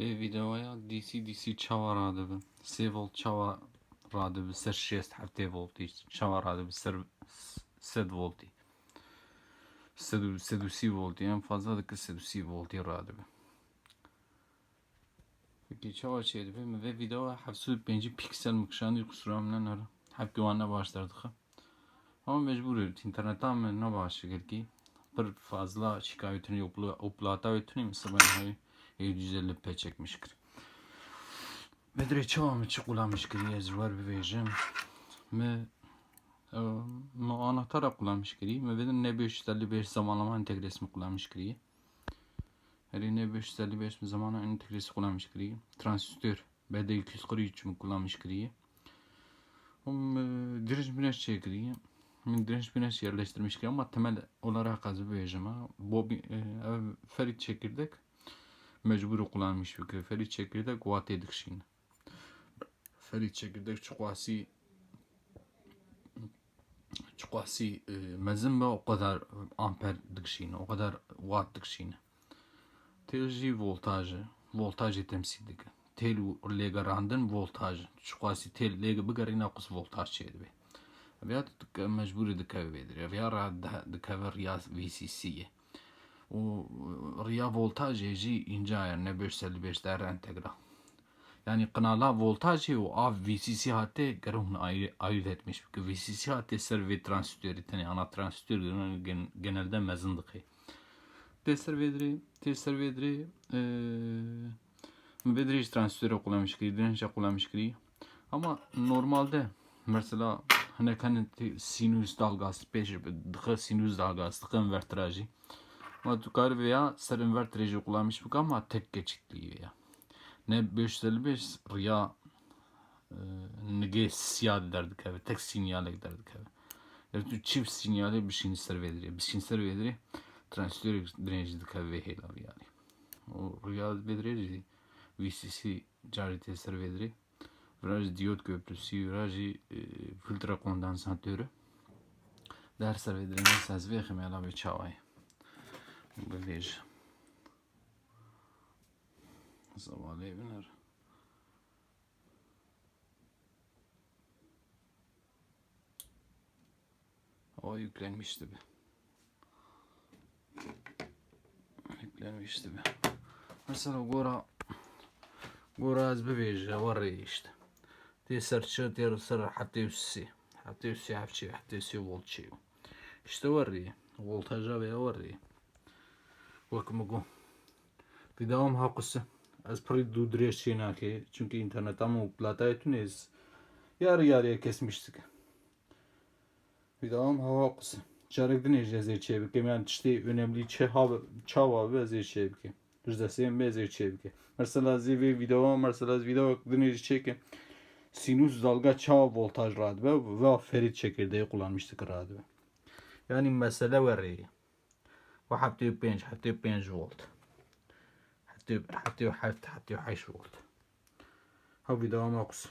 Ve videoya DC DC çava radı bi. 3 volt çava radı bi. Ser 6 hafte volti çava radı bi. Ser 3 volti. 3 volti en fazla da 3 volti radı bi. Peki çava şeydi ve ve video 75 piksel mükşanı kusura minne nara. Hep güvenle başlardık. Ama mecbur internetten mi ne başlıyor ki? Bir fazla şikayetini uplata ötünü mesela ben 750p çekmiştir. Ve direkt çavamı ki ez var bir vejim. Ve ma anahtara kullanmış ki ve benim ne 555 zamanlama entegresini kullanmış ki. Her ne 555 zamanlama entegresi kullanmış ki. Transistör BD 243 mi kullanmış ki. Um, direnç güneş çekiriyor. Min direnç güneş yerleştirmiş ki ama temel olarak azı vejim ha. Bu bir e, ferit çekirdek mecbur kullanmış bir ferit çekirdek watt edikşin. Ferit çekirdek çukwasi çukwasi e, mezin be o kadar amper dikşin, o kadar watt dikşin. Telji voltajı, voltajı temsil dik. Tel lega randın voltaj. Çukwasi tel lega bigarina kus voltaj çeydi be. Veya mecburi dikave vedir. Veya rad dikave riyaz VCC'ye. O riya voltaj jî inca ne 555 der entegra. Yani kanala voltaj o av VCC hatte gerun ayırt, etmiş. VCC hatte ser ve transistörü tane ana transistör gen, genelde mezundık. Tester vedri, tester vedri vedri transistörü kullanmış ki, dirençle kullanmış ki. Ama normalde mesela hani kan sinüs dalgası peş, dıkı sinüs dalgası, dıkı invertrajı. Ama tukar veya ser invertrajı kullanmış bu ama tek geçitli ya. Ne 555 riya e, nege siyah derdik abi. Tek sinyale giderdik abi. Yani çift sinyale bir şeyini ser vediri. Bir şeyini ser vediri. Transistör direnci dik abi heyla yani. O riya vediri VCC carite ser vediri. Viraj diyot köprüsü, viraj e, filtre kondansatörü. Ders ser vediri. Neyse az ve khimela bir. Zavallı evler. O yüklenmişti be. Yüklenmişti be. Mesela gora gora az bebeja var işte. Diye serçe diye ser hatta üssi. Hatta üssi hafçı hatta üssi voltçı. İşte var ya. Voltaja veya var ya. وەکمەگو دیداوام هاقسە ئەس پڕی دوو درێژ چێ ناکێ چونکە ئینتەرنێتام و پلاتای تونێز yarı yarıya kesmiştik. Bir daha ama hava akısı. Çarık dinleyeceğiz zeyçeye bikim. Yani işte önemli çe hava çava ve zeyçeye bikim. Düzde sen be zeyçeye bikim. Mesela zivi video mesela video dinleyici çekin. Sinüs dalga çava voltaj radı ve ve ferit çekirdeği kullanmıştık radı. Yani mesele var ya. وحطيه بنج حطيه بنج فولت حطيه حطيه حطيه حيش فولت هاو بدوام اقصى